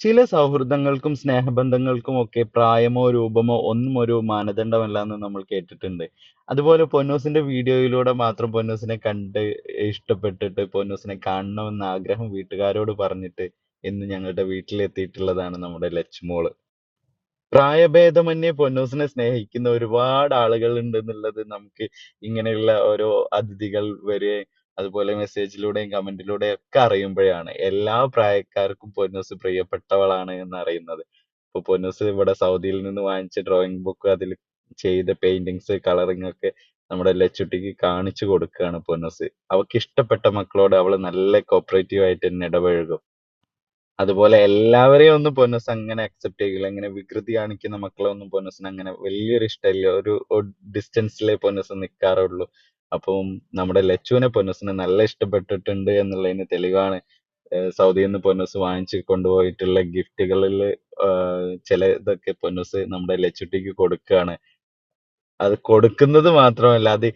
ചില സൗഹൃദങ്ങൾക്കും സ്നേഹബന്ധങ്ങൾക്കും ഒക്കെ പ്രായമോ രൂപമോ ഒന്നും ഒരു മാനദണ്ഡമല്ല എന്ന് നമ്മൾ കേട്ടിട്ടുണ്ട്. അതുപോലെ പൊന്നൂസിന്റെ വീഡിയോയിലൂടെ മാത്രം പൊന്നൂസിനെ കണ്ട് ഇഷ്ടപ്പെട്ടിട്ട് പൊന്നൂസിനെ കാണണമെന്ന ആഗ്രഹം വീട്ടുകാരോട് പറഞ്ഞിട്ട് ഇന്ന് ഞങ്ങളുടെ വീട്ടിലെത്തിയിട്ടുള്ളതാണ് നമ്മുടെ ലച്ചുമോൾ. പ്രായഭേദമന്യേ പൊന്നൂസിനെ സ്നേഹിക്കുന്ന ഒരുപാട് ആളുകൾ ഉണ്ടെന്നുള്ളത് നമുക്ക് ഇങ്ങനെയുള്ള ഓരോ അതിഥികൾ വരികയും അതുപോലെ മെസ്സേജിലൂടെയും കമന്റിലൂടെയും ഒക്കെ അറിയുമ്പോഴാണ് എല്ലാ പ്രായക്കാർക്കും പൊന്നൂസ് പ്രിയപ്പെട്ടവളാണ് എന്ന് അറിയുന്നത്. ഇപ്പൊ പൊന്നൂസ് ഇവിടെ സൗദിയിൽ നിന്ന് വാങ്ങിച്ച ഡ്രോയിങ് ബുക്ക് അതിൽ ചെയ്ത പെയിന്റിങ്സ് കളറിങ് ഒക്കെ നമ്മുടെ ലച്ചുട്ടിക്ക് കാണിച്ചു കൊടുക്കുകയാണ് പൊന്നൂസ്. അവക്ക് ഇഷ്ടപ്പെട്ട മക്കളോട് അവൾ നല്ല കോപ്പറേറ്റീവ് ആയിട്ട് തന്നെ ഇടപഴകും. അതുപോലെ എല്ലാവരെയും ഒന്നും പൊന്നൂസ് അങ്ങനെ അക്സെപ്റ്റ് ചെയ്യില്ല. ഇങ്ങനെ വികൃതി കാണിക്കുന്ന മക്കളെ ഒന്നും പൊന്നൂസിന് അങ്ങനെ വലിയൊരു ഇഷ്ടമില്ല. ഒരു ഡിസ്റ്റൻസിലേ പൊന്നൂസ് നിൽക്കാറുള്ളൂ. അപ്പം നമ്മുടെ ലച്ചുവിനെ പൊന്നസിനെ നല്ല ഇഷ്ടപ്പെട്ടിട്ടുണ്ട് എന്നുള്ളതിന് തെളിവാണ് സൗദിയിൽ നിന്ന് പൊന്നൂസ് വാങ്ങിച്ച് കൊണ്ടുപോയിട്ടുള്ള ഗിഫ്റ്റുകളിൽ ചിലതൊക്കെ പൊന്നൂസ് നമ്മുടെ ലച്ചുട്ടിക്ക് കൊടുക്കുകയാണ്. അത് കൊടുക്കുന്നത് മാത്രമല്ല അത്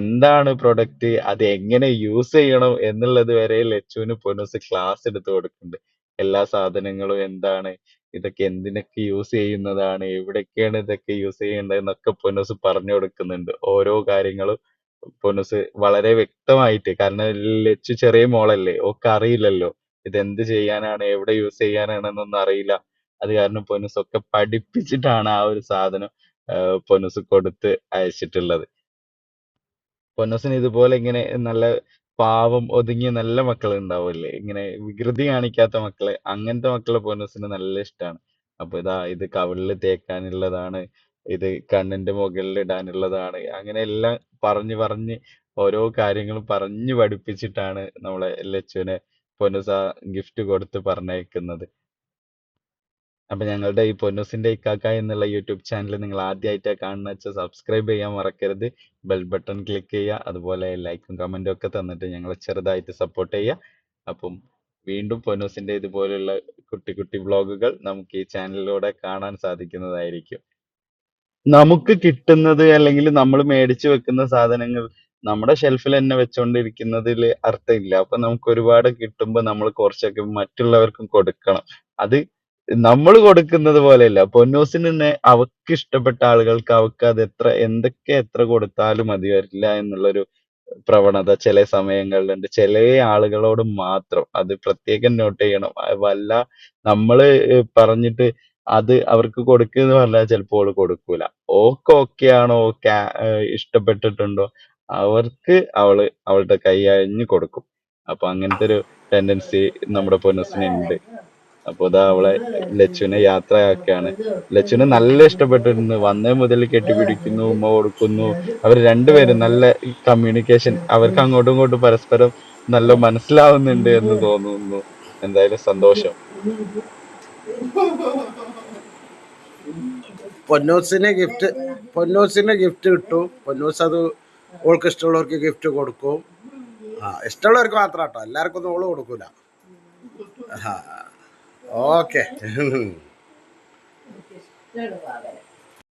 എന്താണ് പ്രൊഡക്റ്റ് അത് എങ്ങനെ യൂസ് ചെയ്യണം എന്നുള്ളത് വരെ ലച്ചുവിന് പൊന്നൂസ് ക്ലാസ് എടുത്ത് കൊടുക്കുന്നുണ്ട്. എല്ലാ സാധനങ്ങളും എന്താണ് ഇതൊക്കെ എന്തിനൊക്കെ യൂസ് ചെയ്യുന്നതാണ് എവിടൊക്കെയാണ് ഇതൊക്കെ യൂസ് ചെയ്യേണ്ടത് എന്നൊക്കെ പൊന്നൂസ് പറഞ്ഞു കൊടുക്കുന്നുണ്ട്. ഓരോ കാര്യങ്ങളും പൊന്നൂസ് വളരെ വ്യക്തമായിട്ട് കാരണം ലച്ചു ചെറിയ മോളല്ലേ ഒക്കെ അറിയില്ലല്ലോ ഇത് എന്ത് ചെയ്യാനാണ് എവിടെ യൂസ് ചെയ്യാനാണെന്നൊന്നും അറിയില്ല. അത് കാരണം പൊന്നൂസ് ഒക്കെ പഠിപ്പിച്ചിട്ടാണ് ആ ഒരു സാധനം പൊന്നുസ് കൊടുത്ത് അയച്ചിട്ടുള്ളത്. പൊന്നൂസിന് ഇതുപോലെ ഇങ്ങനെ നല്ല പാവം ഒതുങ്ങിയ നല്ല മക്കൾ ഉണ്ടാവില്ലേ ഇങ്ങനെ വികൃതി കാണിക്കാത്ത മക്കളെ അങ്ങനത്തെ മക്കളെ പൊന്നൂസിന് നല്ല ഇഷ്ടമാണ്. അപ്പൊ ഇതാ ഇത് കവിളിൽ തേക്കാനുള്ളതാണ് ഇത് കണ്ണിന്റെ മുകളിൽ ഇടാനുള്ളതാണ് അങ്ങനെ എല്ലാം പറഞ്ഞു പറഞ്ഞ് ഓരോ കാര്യങ്ങളും പറഞ്ഞു പഠിപ്പിച്ചിട്ടാണ് നമ്മളെ ലച്ചുവിനെ പൊന്നുസ ഗിഫ്റ്റ് കൊടുത്ത് പറഞ്ഞയക്കുന്നത്. അപ്പൊ ഞങ്ങളുടെ ഈ പൊന്നുസിന്റെ ഇക്കാക്ക എന്നുള്ള യൂട്യൂബ് ചാനൽ നിങ്ങൾ ആദ്യമായിട്ടാണ് കാണുന്ന വെച്ചാൽ സബ്സ്ക്രൈബ് ചെയ്യാൻ മറക്കരുത്. ബെൽ ബട്ടൺ ക്ലിക്ക് ചെയ്യുക. അതുപോലെ ലൈക്കും കമന്റും ഒക്കെ തന്നിട്ട് ഞങ്ങളെ ചെറുതായിട്ട് സപ്പോർട്ട് ചെയ്യുക. അപ്പം വീണ്ടും പൊന്നുസിന്റെ ഇതുപോലുള്ള കുട്ടി കുട്ടി വ്ളോഗുകൾ നമുക്ക് ഈ ചാനലിലൂടെ കാണാൻ സാധിക്കുന്നതായിരിക്കും. നമുക്ക് കിട്ടുന്നത് അല്ലെങ്കിൽ നമ്മൾ മേടിച്ചു വെക്കുന്ന സാധനങ്ങൾ നമ്മുടെ ഷെൽഫിൽ തന്നെ വെച്ചുകൊണ്ടിരിക്കുന്നതിൽ അർത്ഥമില്ല. അപ്പൊ നമുക്ക് ഒരുപാട് കിട്ടുമ്പോൾ നമ്മൾ കുറച്ചൊക്കെ മറ്റുള്ളവർക്കും കൊടുക്കണം. അത് നമ്മൾ കൊടുക്കുന്നത് പോലെയല്ല. പൊന്നൂസിന് തന്നെ അവക്ക് ഇഷ്ടപ്പെട്ട ആളുകൾക്ക് അവക്ക് അത് എത്ര എന്തൊക്കെ എത്ര കൊടുത്താലും മതി വരില്ല എന്നുള്ളൊരു പ്രവണത ചില സമയങ്ങളിലുണ്ട്. ചില ആളുകളോട് മാത്രം അത് പ്രത്യേകം നോട്ട് ചെയ്യണം. വല്ല നമ്മൾ പറഞ്ഞിട്ട് അത് അവർക്ക് കൊടുക്ക് എന്ന് പറഞ്ഞാൽ ചിലപ്പോൾ ഓൾ കൊടുക്കൂല. ഓൾക്ക് ഓക്കെ ആണോ ഓൾക്ക് ആഹ് ഇഷ്ടപ്പെട്ടിട്ടുണ്ടോ അവർക്ക് അവൾ അവളുടെ കൈ അഴിഞ്ഞു കൊടുക്കും. അപ്പൊ അങ്ങനത്തെ ഒരു ടെൻഡൻസി നമ്മുടെ പൊന്നൂസിന് ഉണ്ട്. അപ്പൊ ഇതാ അവളെ ലച്ചുവിനെ യാത്രയാക്കുകയാണ്. ലച്ചുവിന് നല്ല ഇഷ്ടപ്പെട്ടിരുന്നു വന്നേ മുതൽ കെട്ടിപ്പിടിക്കുന്നു, ഉമ്മ കൊടുക്കുന്നു. അവർ രണ്ടുപേരും നല്ല കമ്മ്യൂണിക്കേഷൻ അവർക്ക് അങ്ങോട്ടും ഇങ്ങോട്ടും പരസ്പരം നല്ല മനസ്സിലാവുന്നുണ്ട് എന്ന് തോന്നുന്നു. എന്തായാലും സന്തോഷം. പൊന്നൂസിന് ഗിഫ്റ്റ് പൊന്നൂസിന് ഗിഫ്റ്റ് കിട്ടും പൊന്നൂസ് അത് ഓൾക്ക് ഇഷ്ടമുള്ളവർക്ക് ഗിഫ്റ്റ് കൊടുക്കും ആ ഇഷ്ടമുള്ളവർക്ക് മാത്രം കേട്ടോ എല്ലാവർക്കും ഒന്നും ഓൾ കൊടുക്കൂല ഓക്കെ